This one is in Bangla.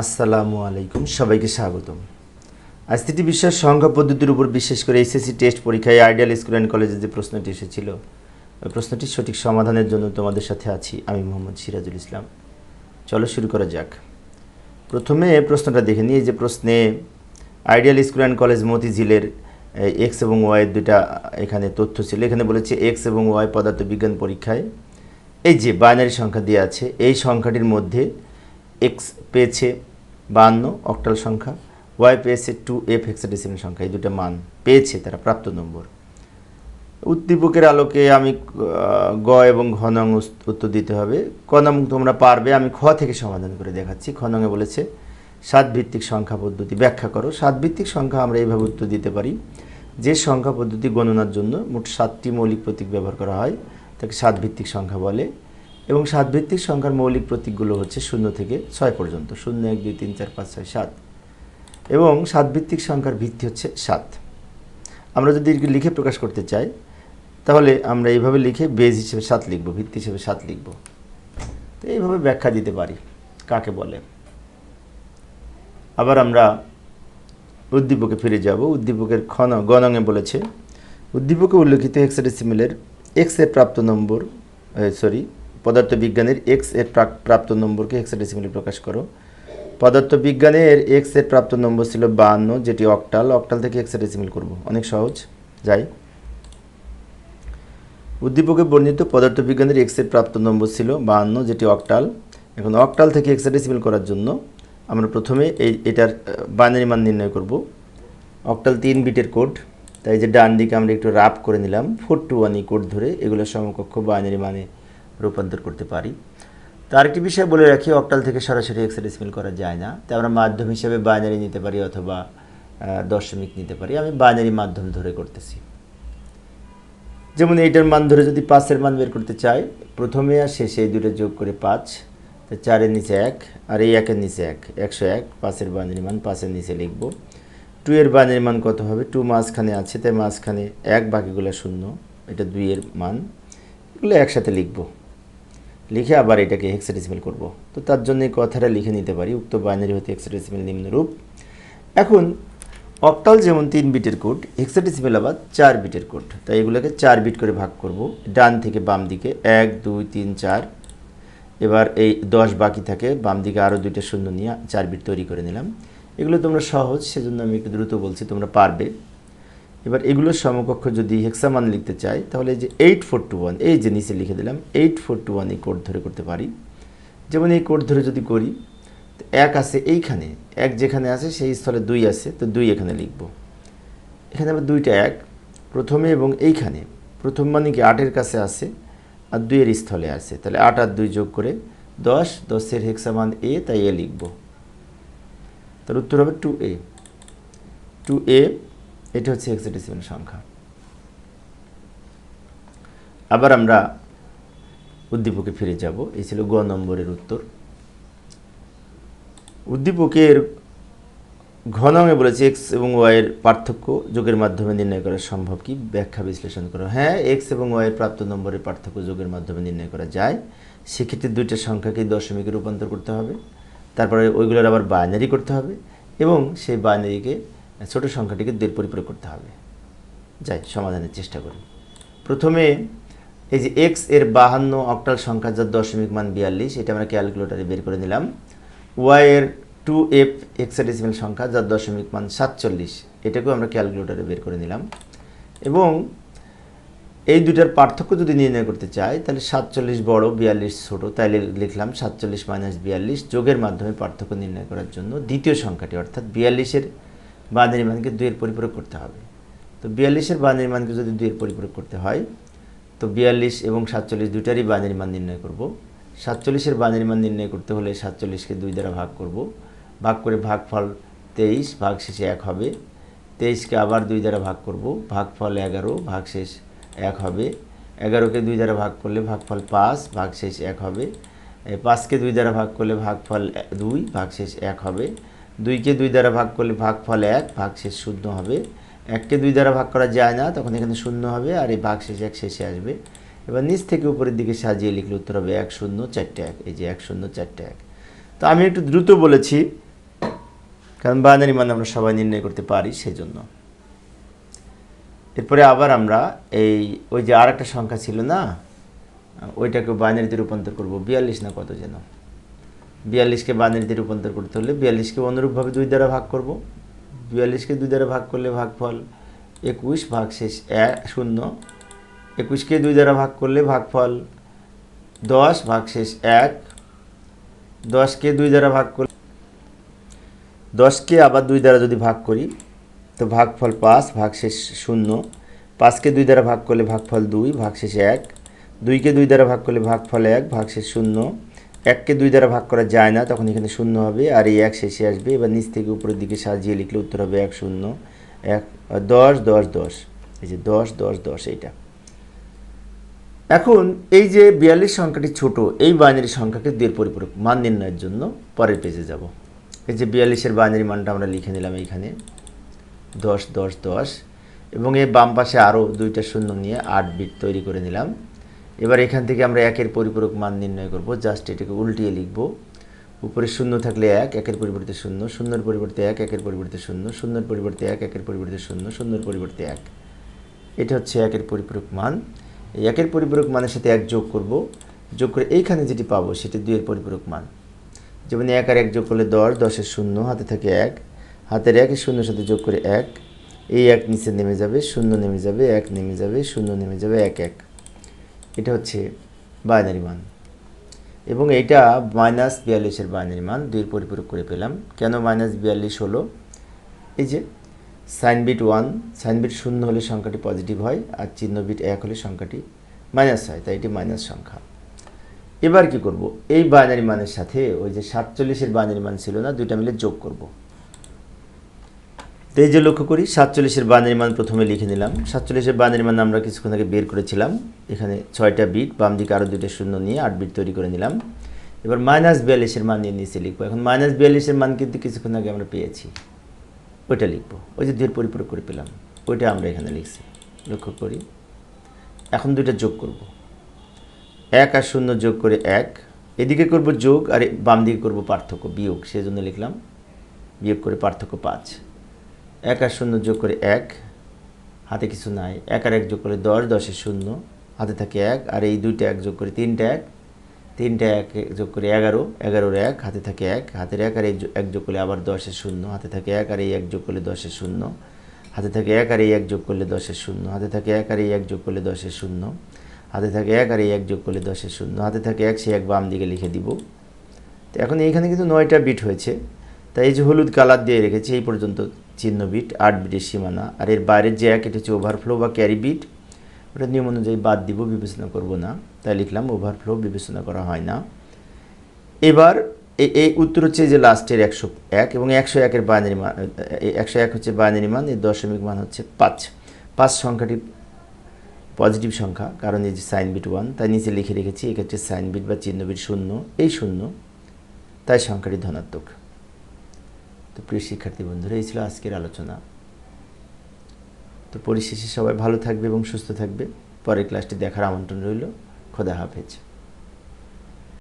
আসসালামু আলাইকুম, সবাইকে স্বাগতম। আজকে বিশ্বের সংখ্যা পদ্ধতির উপর বিশেষ করে এসএসসি টেস্ট পরীক্ষায় আইডিয়াল স্কুল অ্যান্ড কলেজে যে প্রশ্নটি এসেছিল, ওই প্রশ্নটির সঠিক সমাধানের জন্য তোমাদের সাথে আছি আমি মোহাম্মদ সিরাজুল ইসলাম। চলো শুরু করা যাক। প্রথমে প্রশ্নটা দেখে নিই যে প্রশ্নে আইডিয়াল স্কুল অ্যান্ড কলেজ মতিঝিলের এক্স এবং ওয়াই দুইটা এখানে তথ্য ছিল। এখানে বলেছে এক্স এবং ওয়াই পদার্থবিজ্ঞান পরীক্ষায়, এই যে বাইনারি সংখ্যা দেওয়া আছে, এই সংখ্যাটির মধ্যে এক্স পেয়েছে বাহান্ন অক্টাল সংখ্যা ওয়াই পেয়েছে টু এফ হেক্সাডেসিমাল সংখ্যা, এই দুটো মান পেয়েছে তারা প্রাপ্ত নম্বর। উদ্দীপকের আলোকে আমি গ এবং ঘ নং উস- উত্তর দিতে হবে। ক তোমরা পারবে, আমি খ থেকে সমাধান করে দেখাচ্ছি। খ নঙে বলেছে সাত ভিত্তিক সংখ্যা পদ্ধতি ব্যাখ্যা করো। সাত ভিত্তিক সংখ্যা আমরা এইভাবে উত্তর দিতে পারি, যে সংখ্যা পদ্ধতি গণনার জন্য মোট সাতটি মৌলিক প্রতীক ব্যবহার করা হয়, তাকে সাত ভিত্তিক সংখ্যা বলে। এবং সাত ভিত্তিক সংখ্যার মৌলিক প্রতীকগুলো হচ্ছে শূন্য থেকে ছয় পর্যন্ত। শূন্য, এক, দুই, তিন, চার, পাঁচ, ছয়, সাত। এবং সাত ভিত্তিক সংখ্যার ভিত্তি হচ্ছে সাত। আমরা যদি লিখে প্রকাশ করতে চাই, তাহলে আমরা এইভাবে লিখে বেজ হিসেবে সাত লিখব, ভিত্তি হিসেবে সাত লিখব। তো এইভাবে ব্যাখ্যা দিতে পারি, কাকে বলে। আবার আমরা উদ্দীপকে ফিরে যাব। উদ্দীপকের খন গণঙে বলেছে, উদ্দীপকে উল্লেখিত হেক্সাডেসিমেলের এক্সের প্রাপ্ত নম্বর সরি পদার্থবিজ্ঞানের এক্সের প্রাপ্ত নম্বরকে হেক্সাডেসিমেলে প্রকাশ করো। পদার্থবিজ্ঞানের এক্সের প্রাপ্ত নম্বর ছিল বাহান্ন, যেটি অক্টাল অক্টাল থেকে হেক্সাডেসিমেল করব। অনেক সহজ। যাই। উদ্দীপকে বর্ণিত পদার্থবিজ্ঞানের এক্সের প্রাপ্ত নম্বর ছিল বাহান্ন, যেটি অক্টাল এখন অক্টাল থেকে হেক্সাডেসিমেল করার জন্য আমরা প্রথমে এই, এটার বাইনারি মান নির্ণয় করব। অক্টাল তিন বিটের কোড। তাই যে ডান দিকে আমরা একটু রাপ করে নিলাম। ফোর টু ওয়ান কোড ধরে এগুলো সমকক্ষ বাইনারি মানে রূপান্তর করতে পারি। তো আরেকটি বিষয় বলে রাখি, অক্টাল থেকে সরাসরি হেক্সাডেসিমেল করা যায় না। তাই আমরা মাধ্যম হিসেবে বাইনারি নিতে পারি অথবা দশমিক নিতে পারি। আমি বাইনারি মাধ্যম ধরে করতেছি। যেমন এইটার মান ধরে যদি পাঁচের মান বের করতে চাই, প্রথমে আর শেষে এই দুটো যোগ করে পাঁচ, তো চারের নিচে এক, আর এই একের নিচে এক, একশো এক পাঁচের বাইনারি মান পাঁচের নিচে লিখব। টু এর বাইনারি মান কত হবে? টু মাঝখানে আছে, তাই মাঝখানে এক বাকিগুলো শূন্য, এটা দুইয়ের মান। এগুলো একসাথে লিখব। লিখে আবার এটাকে হেক্সাডেসিমেল করব। তো তার জন্য কথাটা লিখে নিতে পারি, উক্ত বাইনারি হতে হেক্সাডেসিমেল নিম্নরূপ এখন অক্টাল যেমন তিন বিটের কোড হেক্সাডেসিমেল আবার চার বিটের কোড তাই এগুলোকে চার বিট করে ভাগ করব। ডান থেকে বাম দিকে এক, দুই, তিন, চার। এবার এই দশ বাকি থাকে, বাম দিকে আরও দুইটা শূন্য নিয়ে চার বিট তৈরি করে নিলাম। এগুলো তোমরা সহজ, সেজন্য আমি একটু দ্রুত বলছি, তোমরা পারবে। এবার এগুলোর সমকক্ষ যদি হেক্সামান লিখতে চাই, তাহলে যে এইট ফোর টু ওয়ান এই যে নিচে লিখে দিলাম এইট ফোর টু ওয়ান এই কোড ধরে করতে পারি। যেমন এই কোড ধরে যদি করি, তো এক আছে এইখানে, এক যেখানে আছে সেই স্থলে দুই আছে, তো দুই এখানে লিখব। এখানে আবার দুইটা এক, প্রথমে এবং এইখানে। প্রথম মানে কি আটের কাছে আছে, আর দুইয়ের স্থলে আছে। তাহলে আট আর দুই যোগ করে দশ, দশের হেক্সামান এ তাই এ লিখব। তার উত্তর হবে টু এ টু এ এটা হচ্ছে হেক্সাডেসিমাল সংখ্যা। আবার আমরা উদ্দীপকে ফিরে যাব, এই ছিল গ নম্বরের উত্তর। উদ্দীপকের ঘনঙে বলেছে এক্স এবং ওয়াইয়ের পার্থক্য যোগের মাধ্যমে নির্ণয় করা সম্ভব কি? ব্যাখ্যা বিশ্লেষণ করো। হ্যাঁ এক্স এবং ওয়াইয়ের প্রাপ্ত নম্বরের পার্থক্য যোগের মাধ্যমে নির্ণয় করা যায়। সেক্ষেত্রে দুইটা সংখ্যাকে দশমিকে রূপান্তর করতে হবে। তারপরে ওইগুলোর আবার বাইনারি করতে হবে এবং সেই বাইনারিকে ছোট সংখ্যাটিকে দুইয়ের পরিপূরক করতে হবে। যাই, সমাধানের চেষ্টা করি। প্রথমে, এই যে এক্সের বাহান্ন অক্টাল সংখ্যা যার দশমিক মান বিয়াল্লিশ, এটা আমরা ক্যালকুলেটারে বের করে নিলাম। ওয়াই এর টু এফ এক্সাডেসিমেল সংখ্যা যার দশমিক মান সাতচল্লিশ, এটাকেও আমরা ক্যালকুলেটারে বের করে নিলাম। এবং এই দুটার পার্থক্য যদি নির্ণয় করতে চাই, তাহলে সাতচল্লিশ বড়, বিয়াল্লিশ ছোট, তাইলে লিখলাম সাতচল্লিশ মাইনাস বিয়াল্লিশ যোগের মাধ্যমে পার্থক্য নির্ণয় করার জন্য দ্বিতীয় সংখ্যাটি, অর্থাৎ বিয়াল্লিশের বাঁধারি মানকে দুইয়ের পরিপূরক করতে হবে। তো বিয়াল্লিশের বাঁধারি মানকে যদি দুইয়ের পরিপূরক করতে হয়, তো বিয়াল্লিশ এবং সাতচল্লিশ দুইটারই বাঁধারি মান নির্ণয় করব। সাতচল্লিশের বাঁধারি মান নির্ণয় করতে হলে সাতচল্লিশকে দুই দ্বারা ভাগ করব। ভাগ করে ভাগফল তেইশ ভাগ শেষে এক হবে। তেইশকে আবার দুই দ্বারা ভাগ করব। ভাগফল এগারো ভাগ শেষ এক হবে। এগারোকে দুই দ্বারা ভাগ করলে ভাগফল পাঁচ ভাগ শেষ এক হবে। পাঁচকে দুই দ্বারা ভাগ করলে ভাগফল দুই ভাগ শেষ এক হবে। দুইকে দুই দ্বারা ভাগ করলে ভাগ ভাগফল এক ভাগ শেষ শূন্য হবে। এককে দুই দ্বারা ভাগ করা যায় না, তখন এখানে শূন্য হবে আর এই ভাগ শেষ এক শেষে আসবে। এবার নিচ থেকে উপরের দিকে সাজিয়ে লিখলে উত্তর হবে এক শূন্য চারটে এক, এই যে এক শূন্য চারটে এক। তো আমি একটু দ্রুত বলেছি, কারণ বাইনারি মান আমরা সবাই নির্ণয় করতে পারি সেই জন্য এরপরে আবার আমরা এই, ওই যে আর একটা সংখ্যা ছিল না ওইটাকে বাইনারিতে রূপান্তর করব, বিয়াল্লিশ না কত যেন। বিয়াল্লিশকে বাইনারিতে রূপান্তর করতে হলে বিয়াল্লিশকে অনুরূপভাবে দুই দ্বারা ভাগ করব। বিয়াল্লিশকে দুই দ্বারা ভাগ করলে ভাগফল একুশ, ভাগ শেষ এক শূন্য। একুশকে দুই দ্বারা ভাগ করলে ভাগফল দশ, ভাগ শেষ এক। দশকে দুই দ্বারা ভাগ করলে দশকে আবার দুই দ্বারা যদি ভাগ করি, তো ভাগফল পাঁচ, ভাগ শেষ শূন্য। পাঁচকে দুই দ্বারা ভাগ করলে ভাগফল দুই, ভাগ শেষ এক। দুইকে দুই দ্বারা ভাগ করলে ভাগফল এক, ভাগ শেষ শূন্য। এককে দুই দ্বারা ভাগ করা যায় না, তখন এখানে শূন্য হবে, আর এই এক শেষে আসবে। এবার নিচ থেকে উপরের দিকে সাজিয়ে লিখলে উত্তর হবে এক শূন্য, এক দশ দশ দশ। এই যে দশ দশ দশ, এইটা। এখন এই যে বিয়াল্লিশ সংখ্যাটি ছোট, এই বাইনারি সংখ্যাকে দুইয়ের পরিপূরক মান নির্ণয়ের জন্য পরের পেজে যাব। এই যে বিয়াল্লিশের বাইনারি মানটা আমরা লিখে নিলাম এইখানে। দশ দশ দশ, এবং এই বাম পাশে আরও দুইটা শূন্য নিয়ে আট বিট তৈরি করে নিলাম। এবার এখান থেকে আমরা একের পরিপূরক মান নির্ণয় করব। জাস্ট এটাকে উল্টিয়ে লিখব। উপরে শূন্য থাকলে এক, একের পরিবর্তে শূন্য, শূন্যর পরিবর্তে এক, একের পরিবর্তে শূন্য, শূন্যর পরিবর্তে এক, একের পরিবর্তে শূন্য, শূন্যর পরিবর্তে এক। এটা হচ্ছে একের পরিপূরক মান। এই একের পরিপূরক মানের সাথে এক যোগ করব। যোগ করে এইখানে যেটি পাবো সেটি দুইয়ের পরিপূরক মান। যেমন এক আর এক যোগ করলে দশ, দশের শূন্য, হাতে থাকে এক। হাতের একের শূন্যের সাথে যোগ করে এক। এই এক নিচে নেমে যাবে, শূন্য নেমে যাবে, এক নেমে যাবে, শূন্য নেমে যাবে, এক এক। এটা হচ্ছে বাইনারি মান। এবং এটা মাইনাস বিয়াল্লিশের বাইনারি মান, দুইয়ের পরিপূরক করে পেলাম। কেন মাইনাস বিয়াল্লিশ হলো? এই যে sign bit one sign bit শূন্য হলে সংখ্যাটি পজিটিভ হয়, আর চিহ্ন বিট এক হলে সংখ্যাটি মাইনাস হয়, তাই এটি মাইনাস সংখ্যা। এবার কি করব? এই বাইনারি মানের সাথে ওই যে সাতচল্লিশের বাইনারি মান ছিল না, দুইটা মিলে যোগ করব। তো এই যে লক্ষ্য করি সাতচল্লিশের বাইনারি মান প্রথমে লিখে নিলাম। সাতচল্লিশের বাইনারি মান আমরা কিছুক্ষণ আগে বের করেছিলাম। এখানে ছয়টা বিট, বাম দিকে আরও দুইটা শূন্য নিয়ে আট বিট তৈরি করে নিলাম। এবার মাইনাস বিয়াল্লিশের মান নিয়ে নিচে লিখব। এখন মাইনাস বিয়াল্লিশের মান কিন্তু কিছুক্ষণ আগে আমরা পেয়েছি। ওইটা লিখব। ওই যে দুইয়ের পরিপূরক করে পেলাম। ওইটা আমরা এখানে লিখছি। লক্ষ্য করি। এখন দুইটা যোগ করব। এক আর শূন্য যোগ করে এক। এদিকে করব যোগ আর বাম দিকে করব পার্থক্য, বিয়োগ। সেজন্য লিখলাম বিয়োগ করে পার্থক্য পাঁচ। এক আর শূন্য যোগ করে এক, হাতে কিছু নাই। এক আর এক যোগ করে দশ দশের শূন্য, হাতে থাকে এক, আর এই দুইটা এক যোগ করে তিনটা এক তিনটা এক যোগ করে এগারো, এগারোর এক, হাতে থাকে এক, হাতের এক, আর এই এক যোগ করলে আবার দশের শূন্য, হাতে থাকে এক, আর এই এক যোগ করলে দশের শূন্য, হাতে থাকে এক, আর এই এক যোগ করলে দশের শূন্য, হাতে থাকে এক, আর এই এক যোগ করলে দশের শূন্য, হাতে থাকে এক, আর এই এক যোগ করলে দশের শূন্য, হাতে থাকে এক সে এক বাম দিকে লিখে দিব। তো এখন এইখানে কিন্তু নয়টা বিট হয়েছে। তাই এই যে হলুদ কালার দিয়ে রেখেছি, এই পর্যন্ত চিহ্ন বিট, আট বিটের সীমানা। আর এর বাইরের যে এক, এটা হচ্ছে ওভারফ্লো বা ক্যারি বিট। ওটা নিয়ম অনুযায়ী বাদ দিব, বিবেচনা করব না। তাই লিখলাম ওভারফ্লো বিবেচনা করা হয় না। এবার এই- উত্তর হচ্ছে যে লাস্টের একশো এক এবং একশো একের বাইনারি মান একশো এক হচ্ছে বাইনারি মান, এর দশমিক মান হচ্ছে পাঁচ। পাঁচ সংখ্যাটি পজিটিভ সংখ্যা, কারণ এই যে সাইন বিট ওয়ান তাই নিচে লিখে রেখেছি, এক্ষেত্রে সাইন বিট বা চিহ্ন বিট শূন্য, এই শূন্য। তাই সংখ্যাটি ধনাত্মক। তো প্রিয় শিক্ষার্থী বন্ধুরা, এই ছিল আজকের আলোচনা। তো পরিশেষে সবাই ভালো থাকবে এবং সুস্থ থাকবে। পরের ক্লাসটি দেখার আমন্ত্রণ রইল। খোদা হাফেজ।